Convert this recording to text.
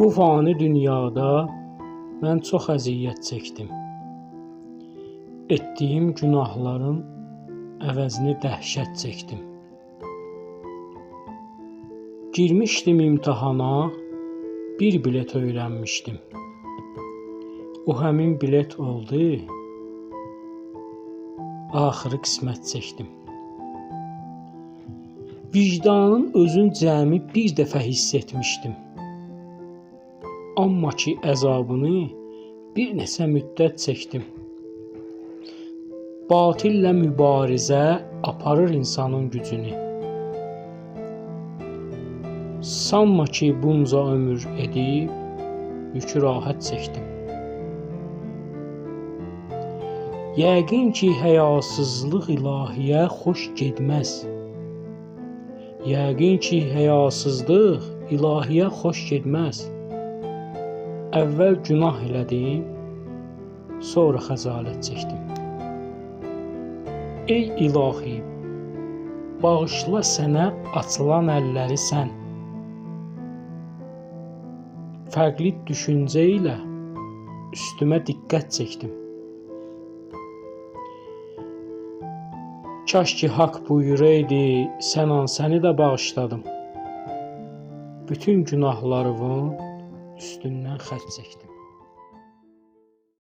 Bu fani dünyada mən çox əziyyət çəkdim. Etdiyim günahların əvəzini dəhşət çəkdim. Girmişdim imtahana, bir bilet öyrənmişdim. O həmin bilet oldu. Axırı qismət çəkdim. Vicdanın özün cəmi bir dəfə hiss etmişdim. Amma ki əzabını bir neçə müddət çəkdim. Batillə mübarizə aparır insanın gücünü. Sanma ki bunca ömür edib yükü rahat çəkdim. Yəqin ki həyasızlıq ilahiyə xoş getməz. Yəqin ki həyasızlıq ilahiyə xoş getməz. Əvvəl günah elədim, sonra xəcalət çəkdim. Ey ilahi, bağışla sənə açılan əlləri sən. Fərqli düşüncə ilə üstümə diqqət çəkdim. Kaş ki haqq buyuraydı, sən an səni də bağışladım. Bütün günahlarımın üstündən xətt çəkdim.